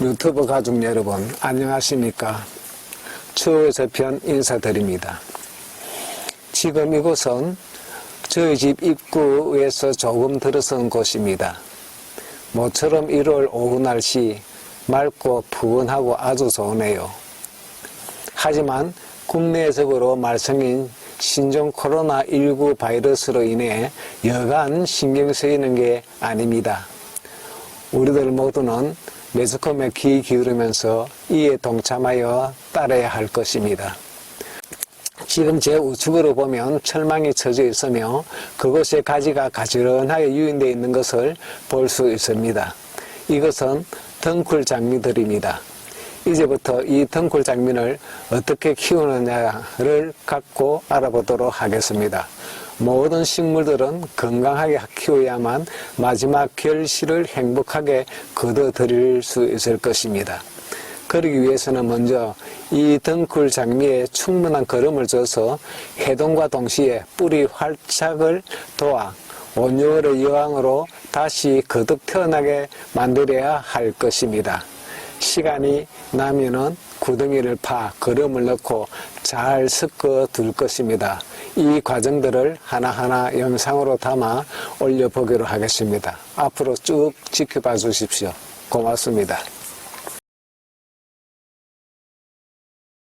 유튜브 가족 여러분 안녕하십니까? 추워서 편 인사드립니다. 지금 이곳은 저희 집 입구에서 조금 들어선 곳입니다. 모처럼 1월 오후 날씨 맑고 푸근하고 아주 좋네요. 하지만 국내적으로 말썽인 신종 코로나19 바이러스로 인해 여간 신경 쓰이는 게 아닙니다. 우리들 모두는 매스컴에 귀 기울이면서 이에 동참하여 따라야 할 것입니다. 지금 제 우측으로 보면 철망이 쳐져 있으며 그곳에 가지가 가지런하게 유인되어 있는 것을 볼 수 있습니다. 이것은 덩쿨 장미들입니다. 이제부터 이 덩쿨 장미를 어떻게 키우느냐를 갖고 알아보도록 하겠습니다. 모든 식물들은 건강하게 키워야만 마지막 결실을 행복하게 거둬들일 수 있을 것입니다. 그러기 위해서는 먼저 이 덩쿨 장미에 충분한 거름을 줘서 해동과 동시에 뿌리 활착을 도와 온열의 여왕으로 다시 거듭 태어나게 만들어야 할 것입니다. 시간이 나면은 구덩이를 파 거름을 넣고 잘 섞어 둘 것입니다. 이 과정들을 하나하나 영상으로 담아 올려보기로 하겠습니다. 앞으로 쭉 지켜봐 주십시오. 고맙습니다.